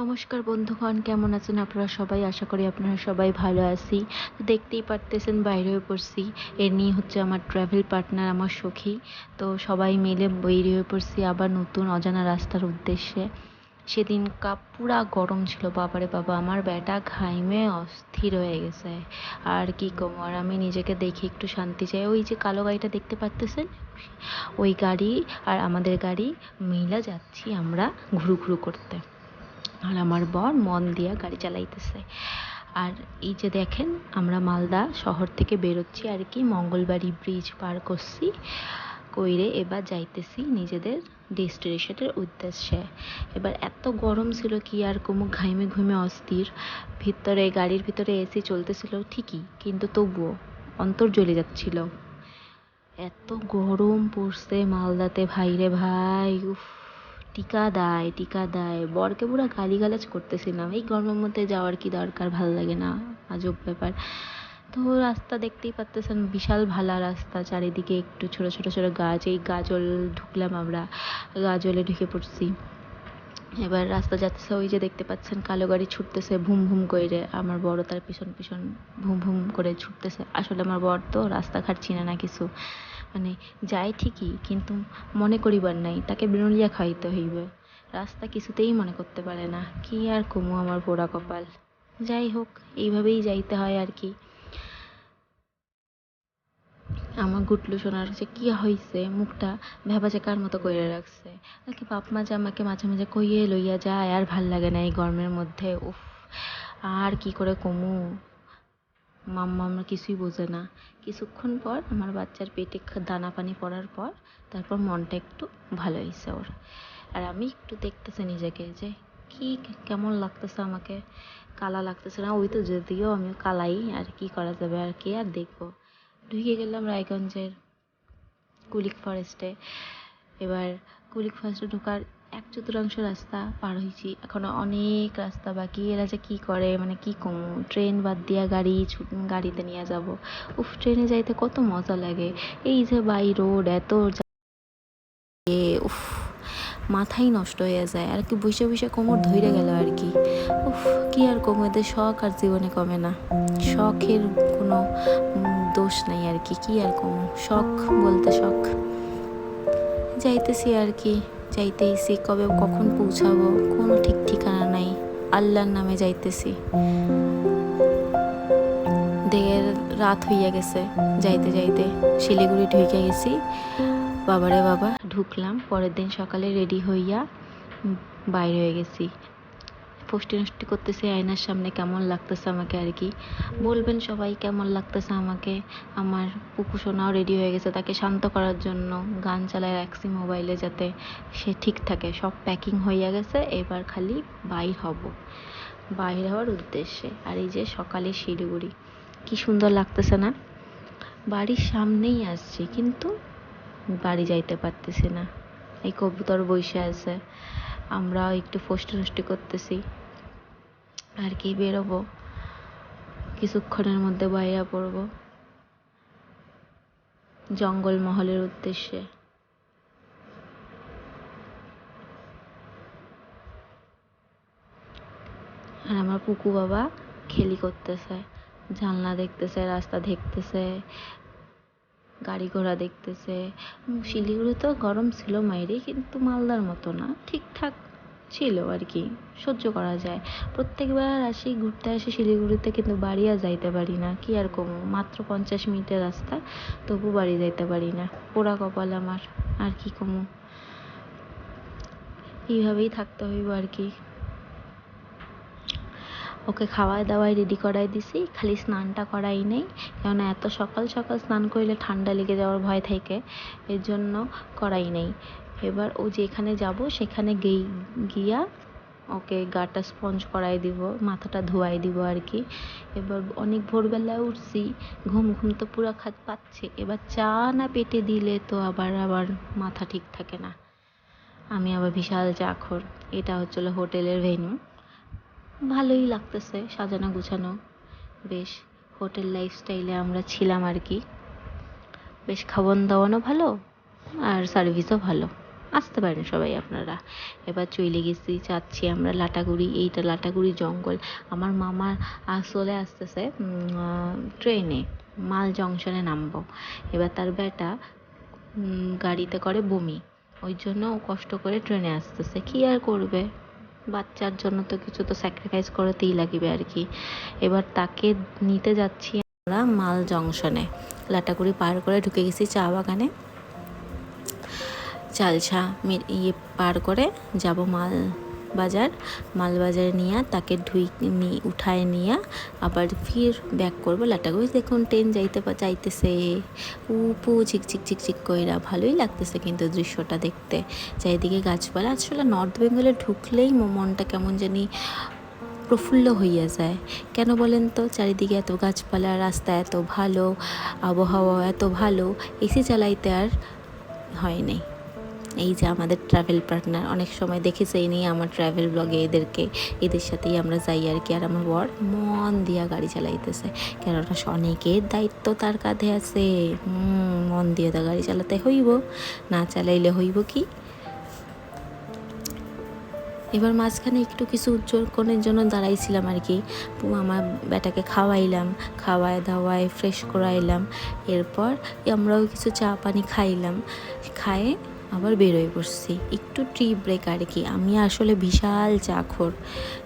নমস্কার বন্ধুগণ, কেমন আছেন আপনারা সবাই? আশা করি আপনারা সবাই ভালো আছি। তো দেখতেই পারতেছেন বাইরে হয়ে পড়ছি। এর নিয়ে হচ্ছে আমার ট্রাভেল পার্টনার আমার সখী। তো সবাই মিলে বেরিয়ে হয়ে পড়ছি আবার নতুন অজানা রাস্তার উদ্দেশ্যে। সেদিন কাপ পুরা গরম ছিল, বাবারে বাবা, আমার ব্যাটা ঘাইমে অস্থির হয়ে গেছে। আর কি কম আর আমি নিজেকে দেখে একটু শান্তি চাই। ওই যে কালো গাড়িটা দেখতে পারতেছেন? ওই গাড়ি আর আমাদের গাড়ি মিলা যাচ্ছি আমরা ঘুরু ঘুরু করতে। আর আমার বর মন দিয়া গাড়ি চালাইতেছে। আর এই যে দেখেন, আমরা মালদা শহর থেকে বেরোচ্ছি আর কি, মঙ্গলবাড়ি ব্রিজ পার করছি, কইরে এবার যাইতেছি নিজেদের ডেস্টিনেশনের উদ্দেশ্যে। এবার এত গরম ছিল কি আর কোনো ঘাইমে ঘুমে অস্থির। ভিতরে, গাড়ির ভিতরে এসি চলতেছিল ঠিকই, কিন্তু তবুও অন্তর জ্বলে যাচ্ছিল। এত গরম পড়ছে মালদাতে, ভাইরে ভাই, উফ। টিকা দেয় টিকা দেয়। বরকে পুরো গালিগালাজ করতেছিলাম। এই গরমের মধ্যে যাওয়ার কি দরকার? ভালো লাগে না। আজব ব্যাপার। তো রাস্তা দেখতেই পারতেছেন, বিশাল ভালা রাস্তা। চারিদিকে একটু ছোট ছোট ছোট গাছ। এই গাজল ঢুকলাম আমরা। গাজলে ঢুকে পড়ছি। এবার রাস্তা যাচ্ছে, ওই যে দেখতে পাচ্ছেন, কালো গাড়ি ছুটতেছে, ভুম ভুম করে আমার বড় তার পিছন পিছন ভুম ভুম করে ছুটতেছে। আসলে আমার বর তো রাস্তাঘাট চিনে না কিছু। মানে যায় ঠিকই, কিন্তু মনে করিবার নাই, তাকে বিনুলিয়া খাইতে হইবে। রাস্তা কিছুতেই মনে করতে পারে না, কি আর কমু আমার পোড়া কপাল। যাই হোক, এইভাবেই যাইতে হয় আর কি। আমার গুটলু সোনার যে কি হইছে, মুখটা ভেবাচাকার মতো কইরে রাখছে। আর কি বাপ মা যে আমাকে মাঝে মাঝে কইয়ে লইয়া যায়, আর ভালো লাগে না এই গরমের মধ্যে, উফ, আর কি করে কমু? মাম্মা আমার কিছুই বোঝে না। কিছুক্ষণ পর আমার বাচ্চার পেটে দানা পানি পড়ার পর তারপর মনটা একটু ভালো হয়েছে ওর। আর আমি একটু দেখতেছি নিজেকে যে কি কেমন লাগতেছে আমাকে। কালা লাগতেছে না। ওই তো যদিও আমি কালাই, আর কি করা যাবে আর কি আর দেখব। ঢুকে গেলাম রায়গঞ্জের কুলিক ফরেস্টে এবার কুলিক ফরেস্টে ঢোকার এক চতুর্থাংশ রাস্তা পার হয়েছি। এখনও অনেক রাস্তা বাকি। এরা যে কি করে মানে কি কমু? ট্রেন বাদ দিয়া গাড়ি গাড়িতে নিয়ে যাব। উফ, ট্রেনে যাইতে কত মজা লাগে। এই যে বাই রোড, এত উফ, মাথাই নষ্ট হয়ে যায়। আর কি বসে বসে কোমর ধইরে গেল আর কি। উফ, কি আর কমে? এদের শখ আর জীবনে কমে না। শখের কোনো দোষ নাই আর কি। কি আর কম? শখ বলতে শখ। যাইতেছি আর কি। যাইতেইছি কবে কখন পৌঁছাবো, কোনো ঠিক ঠিকানা নাই। আল্লাহর নামে যাইতেছি। দেখে রাত হইয়া গেছে, যাইতে যাইতে শিলিগুড়ি ঢুকে গেছি। বাবারে বাবা, ঢুকলাম, পরের দিন সকালে রেডি হইয়া বাইরে হয়ে গেছি। ফষ্টি নষ্টি করতেছি, আয়নার সামনে কেমন লাগতেছে আমাকে আর কি। বলবেন সবাই কেমন লাগতেছে আমাকে। আমার পুকু সোনাও রেডি হয়ে গেছে তাকে শান্ত করার জন্য, গান চালায় রাখছি মোবাইলে যাতে সে ঠিক থাকে। সব প্যাকিং হইয়া গেছে, এবার খালি বাইর হব। বাইর হওয়ার উদ্দেশ্যে। আর এই যে সকালে শিলিগুড়ি, কি সুন্দর লাগতেছে না? বাড়ির সামনেই আসছি, কিন্তু বাড়ি যাইতে পারতেছি না। এই কবুতর বসে আছে। আমরাও একটু ফষ্টি নষ্টি করতেছি। আর কি বেরোবো। কিছুক্ষণের মধ্যে বাইরে পড়ব। জঙ্গলমহলের উদ্দেশ্যে। আর আমার পুকু বাবা খেলি করতেছে। জানলা দেখতেছে, রাস্তা দেখতেছে। গাড়ি ঘোড়া দেখতেছে। উম, শিলিগুড়িতেও গরম ছিল মাইরে কিন্তু মালদার মতো না। ঠিকঠাক ছিল আর কি সহ্য করা যায়। প্রত্যেকবার আসি ঘুরতে আসি শিলিগুড়িতে কিন্তু বাড়ি আর যাইতে পারি না। কি আর কমু মাত্র পঞ্চাশ মিনিটের রাস্তা তবু বাড়ি যাইতে পারি না। পোড়া কপাল আমার আর কি কমু। এইভাবেই থাকতে হইব আর কি। ওকে খাওয়াই দাওয়াই রেডি করাই দিছি। খালি স্নানটা করাই নেই। কেননা এত সকাল সকাল স্নান করলে ঠান্ডা লেগে যাওয়ার ভয় থেকে। এর জন্য করাই নেই। এবার ও যেখানে যাব, সেখানে গেই, গিয়া ওকে গাটা স্পঞ্জ করাই দিব, মাথাটা ধোয়াই দিব আর কি এবার অনেক ভোরবেলায় উঠছি, ঘুম ঘুম তো পুরো খাত পাচ্ছে। এবার চা না পেটে দিলে তো আবার আবার মাথা ঠিক থাকে না। আমি আবার বিশাল চাখর এটা হচ্ছিল হোটেলের ভেন্যু ভালোই লাগতেছে সাজানো গুছানো। বেশ, হোটেল লাইফস্টাইলে আমরা ছিলাম আর কি। বেশ খাওয়ান দাওয়ানো ভালো আর সার্ভিসও ভালো। আসতে পারেন সবাই আপনারা। এবার চলে গেছি, যাচ্ছি আমরা লাটাগুড়ি, এইটা লাটাগুড়ি জঙ্গল। আমার মামার আসলে আসতেছে ট্রেনে মাল জংশনে নামবো। এবার তার বেটা গাড়িতে করে বমি। ওই জন্য কষ্ট করে ট্রেনে আসতেছে। কি আর করবে? বাচ্চার জন্য তো কিছু তো স্যাক্রিফাইস করতেই লাগবে আর কি। এবার তাকে নিতে যাচ্ছি আমরা মাল জংশনে। লাটাগুড়ি পার করে ঢুকে গেছি চা বাগানে। চালছা ইয়ে পার করে যাব মাল বাজার মাল বাজারে নিয়ে তাকে ধুই নি, উঠায় নিয়ে আবার ফির ব্যাক করব লাটাগুড়ি দেখুন, ট্রেন যাইতে যাইতেছে। উপু ঝিকঝিক ঝিকঝিক কইরা ভালোই লাগতেছে কিন্তু দৃশ্যটা দেখতে। চারিদিকে গাছপালা, আসলে নর্থ বেঙ্গলে ঢুকলেই মনটা কেমন জানি প্রফুল্ল হইয়া যায়। কেন বলেন তো? চারিদিকে এত গাছপালা, রাস্তা এত ভালো আবহাওয়া এত ভালো, এসি চালাইতে আর হয় নাই। এই যে আমাদের ট্রাভেল পার্টনার অনেক সময় দেখেছে এই নিয়ে আমার ট্রাভেল ব্লগে এদেরকে, এদের সাথেই আমরা যাই আর কি। আর আমার বর মন দিয়া গাড়ি চালাইতেছে। কেননা অনেকের দায়িত্ব তার কাঁধে আছে। মন দিয়ে তো গাড়ি চালাতে হইব। না চালাইলে হইব কি? এবার মাঝখানে একটু কিছু উজ্জ্বলকরণের জন্য দাঁড়াইছিলাম আর কি। আমার বেটাকে খাওয়াইলাম, খাওয়ায় দাওয়ায় ফ্রেশ করাইলাম। এরপর আমরাও কিছু চা পানি খাইলাম। খায়ে আবার বেরোয় পড়ছি একটু টি ব্রেক আর কি। আমি আসলে বিশাল চাখর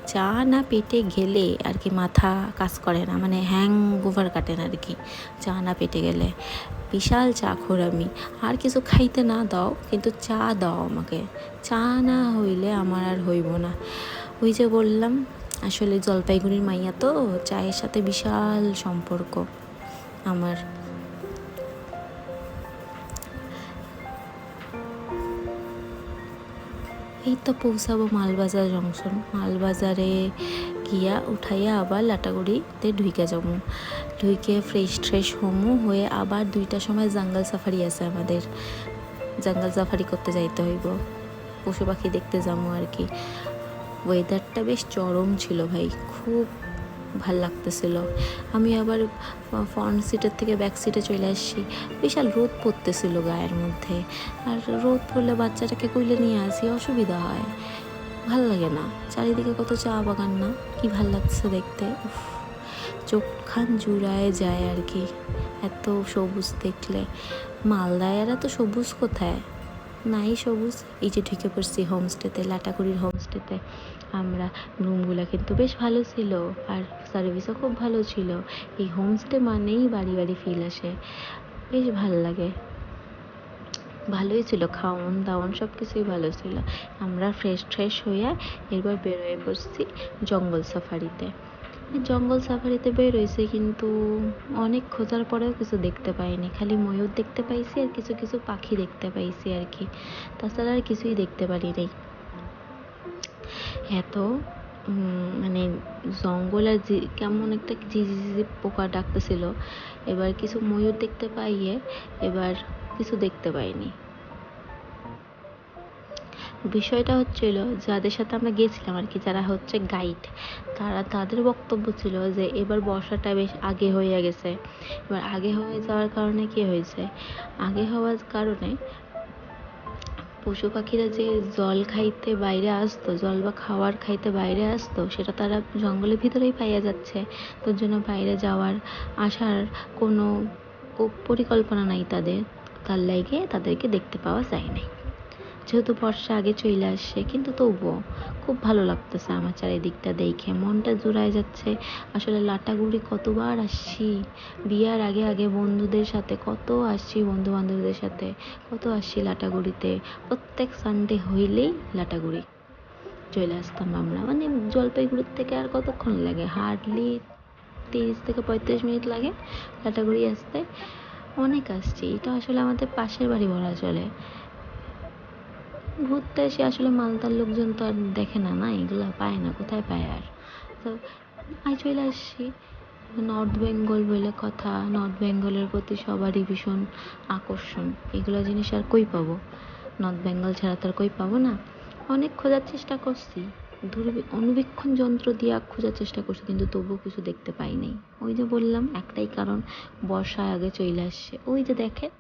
চা না পেটে গেলে আর কি মাথা কাজ করে না। মানে হ্যাং ওভার কাটে না আর কি। চা না পেটে গেলে। বিশাল চাখর আমি। আর কিছু খাইতে না দাও, কিন্তু চা দাও আমাকে। চা না হইলে আমার আর হইব না। ওই যে বললাম, আসলে জলপাইগুড়ির মাইয়া তো, চায়ের সাথে বিশাল সম্পর্ক আমার। এই তো পৌঁছাবো মালবাজার জংশন। মালবাজারে গিয়া উঠাইয়া আবার লাটাগুড়িতে ঢুইকে যাব। ঢুইকে ফ্রেশ ট্রেশ হোমও হয়ে আবার দুইটার সময় জঙ্গল সাফারি আছে আমাদের। জঙ্গল সাফারি করতে যাইতে হইব। পশু পাখি দেখতে যাব আর কি। ওয়েদারটা বেশ চরম ছিল ভাই। খুব ভালো লাগতেছিল। আমি আবার ফ্রন্ট সিটের থেকে ব্যাক সিটে চলে আসছি। বিশাল রোদ পড়তেছিল গায়ের মধ্যে। আর রোদ পড়লে বাচ্চাটাকে কইলে নিয়ে আসি অসুবিধা হয়। ভালো লাগে না। চারিদিকে কত চা বাগান না? কি ভালো লাগছে দেখতে। উফ, জুড়ায় যায় আর কি। এত সবুজ দেখলে। মালদায় এরা তো সবুজ কোথায়? নাই সবুজ। এই যে ঢুকে পড়ছি হোমস্টেতে লাটাকুড়ির হোমস্টেতে আমরা রুমগুলো কিন্তু বেশ ভালো ছিল আর সার্ভিসও খুব ভালো ছিল। এই হোমস্টে মানেই বাড়ি বাড়ি ফিল আসে। বেশ ভালো লাগে। ভালোই ছিল, খাওয়ান দাওয়ান সব কিছুই ভালো ছিল। আমরা ফ্রেশ ট্রেশ হইয়া এরপর বেরোয় পড়ছি জঙ্গল সাফারিতে। জঙ্গল সাফারিতে বেরোইছি কিন্তু অনেক খোঁজার পরেও কিছু দেখতে পাইনি। খালি ময়ূর দেখতে পাইছি আর কিছু কিছু পাখি দেখতে পাইছি আর কি। তাছাড়া আর কিছুই দেখতে পারি নাই। এত মানে জঙ্গল আর জি, কেমন একটা জি পোকা ডাকতেছিল। এবার কিছু ময়ূর দেখতে পাইয়ে, এবার কিছু দেখতে পাইনি। বিষয়টা হচ্ছিল, যাদের সাথে আমরা গেছিলাম আর কি, যারা হচ্ছে গাইড তারা তাদের বক্তব্য ছিল যে এবার বর্ষাটা বেশ আগে হয়ে গেছে। এবার আগে হয়ে যাওয়ার কারণে কি হয়েছে? আগে হওয়ার কারণে পশু পাখিরা যে জল খাইতে বাইরে আসতো, জল বা খাওয়ার খাইতে বাইরে আসতো, সেটা তারা জঙ্গলের ভিতরেই পাইয়া যাচ্ছে। তোর জন্য বাইরে যাওয়ার আসার কোনো পরিকল্পনা নাই তাদের। তার লাইগে তাদেরকে দেখতে পাওয়া যায় নাই। যেহেতু বর্ষা আগে চলে আসছে কিন্তু তবুও খুব ভালো লাগতেছে আমার চারিদিকটা দেখে। মনটা জুড়ায় যাচ্ছে, আসলে লাটাগুড়ি কতবার আসছি, বিয়ার আগে আগে বন্ধুদের সাথে কত আসছি বন্ধু বান্ধবদের সাথে কত আসছি লাটাগুড়িতে। প্রত্যেক সানডে হইলেই লাটাগুড়ি চলে আসতাম আমরা। মানে জলপাইগুড়ির থেকে আর কতক্ষণ লাগে? হার্ডলি তিরিশ থেকে পঁয়ত্রিশ মিনিট লাগে লাটাগুড়ি আসতে। অনেক আসছি। এটা আসলে আমাদের পাশের বাড়ি বলা চলে। ঘুরতে এসে আসলে মালদার লোকজন তো আর দেখে না না? এগুলো পায় না, কোথায় পায় আর? তো আই চলে আসছি। নর্থ বেঙ্গল বলে কথা নর্থ বেঙ্গলের প্রতি সবারই ভীষণ আকর্ষণ। এগুলো জিনিস আর কই পাবো? নর্থ বেঙ্গল ছাড়া তো আর কই পাবো না? অনেক খোঁজার চেষ্টা করছি। অনুবীক্ষণ যন্ত্র দিয়ে খোঁজার চেষ্টা করছি, কিন্তু তবুও কিছু দেখতে পাই নাই। ওই যে বললাম, একটাই কারণ বর্ষা আগে চলে আসছে। ওই যে দেখেন,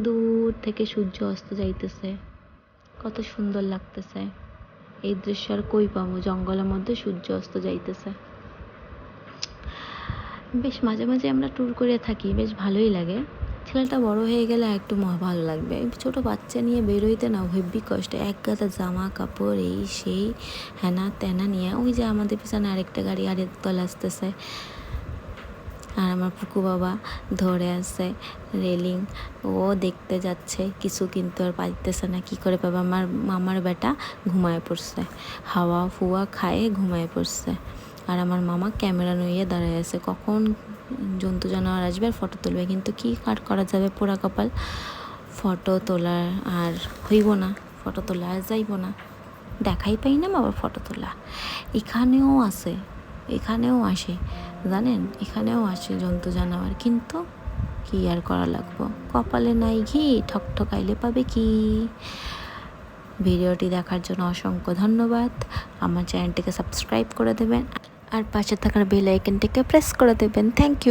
দূর থেকে সূর্য অস্ত যাইতেছে। কত সুন্দর লাগতেছে। এই দৃশ্য আর কই পাবো? জঙ্গলের মধ্যে সূর্য অস্ত যাইতেছে। বেশ মাঝে মাঝে আমরা ট্যুর করে থাকি, বেশ ভালোই লাগে। ছেলেটা বড় হয়ে গেলে একটু ভালো লাগবে। ছোট বাচ্চা নিয়ে বেরোইতে না হেব্বি কষ্ট। এক গাদা জামা কাপড়, এই সেই হ্যানা ত্যানা নিয়ে। ওই যে আমাদের পিছনে আরেকটা গাড়ি, আরেক তল আসতেছে। আর আমার পুকু বাবা ধরে আছে রেলিং। ও দেখতে যাচ্ছে, কিছু কিন্তু আর পাইতেছে না। কি করে পাবে? আমার মামার বেটা ঘুমায় পড়ছে। হাওয়া ফুয়া খায়ে ঘুমায় পড়ছে। আর আমার মামা ক্যামেরা নিয়ে দাঁড়ায় আছে। কখন জন্তু জানোয়ার আসবে আর ফটো তুলবে? কিন্তু কি কাট করা যাবে পোড়া কপাল? ফটো তোলার আর হইব না। ফটো তোলা আর যাইব না। দেখাই পাই না বাবা ফটো তোলা। এখানেও আছে। এখানেও আসে, জানেন? এখানেও আসে জন্তু জানোয়ার। কিন্তু কি আর করা লাগবো? কপালে নাই ঘি ঠক ঠকাইলে পাবে কি? ভিডিওটি দেখার জন্য অসংখ্য ধন্যবাদ। আমার চ্যানেলটিকে সাবস্ক্রাইব করে দেবেন আর পাশে থাকার বেল আইকনটিকে প্রেস করে দেবেন। Thank you.